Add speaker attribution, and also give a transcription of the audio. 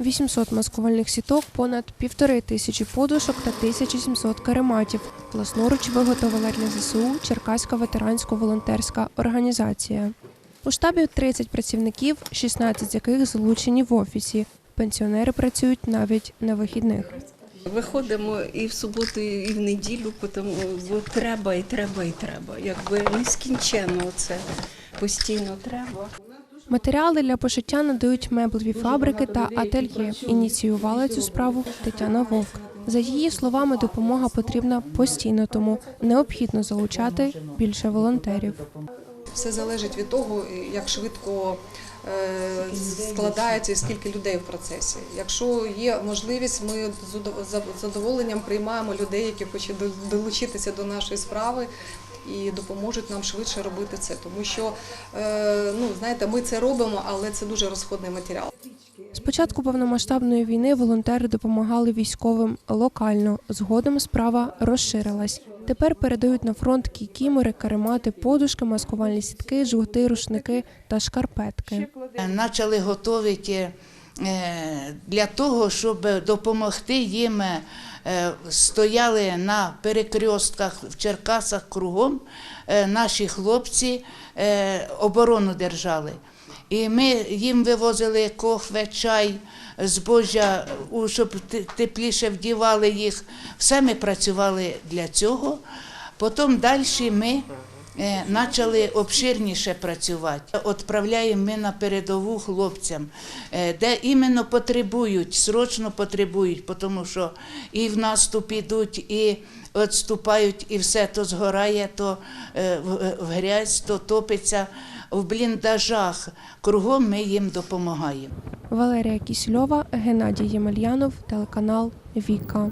Speaker 1: 800 маскувальних сіток, понад півтори тисячі подушок та 1700 карематів. Власноруч виготовила для ЗСУ Черкаська ветерансько-волонтерська організація. У штабі 30 працівників, 16 з яких залучені в офісі. Пенсіонери працюють навіть на вихідних.
Speaker 2: Виходимо і в суботу, і в неділю, тому бо треба, і треба, і треба. Якби нескінченно це постійно треба.
Speaker 1: Матеріали для пошиття надають меблеві фабрики та ательє. Ініціювала цю справу Тетяна Вовк. За її словами, допомога потрібна постійно, тому необхідно залучати більше волонтерів.
Speaker 3: Все залежить від того, як швидко е, складається і скільки людей в процесі. Якщо є можливість, ми з задоволенням приймаємо людей, які хочуть долучитися до нашої справи і допоможуть нам швидше робити це. Тому що е, ну знаєте, ми це робимо, але це дуже розходний матеріал.
Speaker 1: З початку повномасштабної війни волонтери допомагали військовим локально. Згодом справа розширилась. Тепер передають на фронт кікімори, каремати, подушки, маскувальні сітки, жгути, рушники та шкарпетки.
Speaker 4: Почали готувати е, для того, щоб допомогти їм. е, Стояли на перекрестках в Черкасах кругом е, наші хлопці е, оборону держали. І ми їм вивозили кохве, чай, збожжя, щоб тепліше вдівали їх. Все ми працювали для цього. Потім далі ми е, почали обширніше працювати. Відправляємо ми на передову хлопцям, е, де іменно потребують, срочно потребують, тому що і в наступ ідуть, і відступають, і все то згорає, то е, в- грязь, то топиться в бліндажах. Кругом ми їм допомагаємо.
Speaker 1: Валерія Кісільова, Геннадій Ємельянов, телеканал Віка.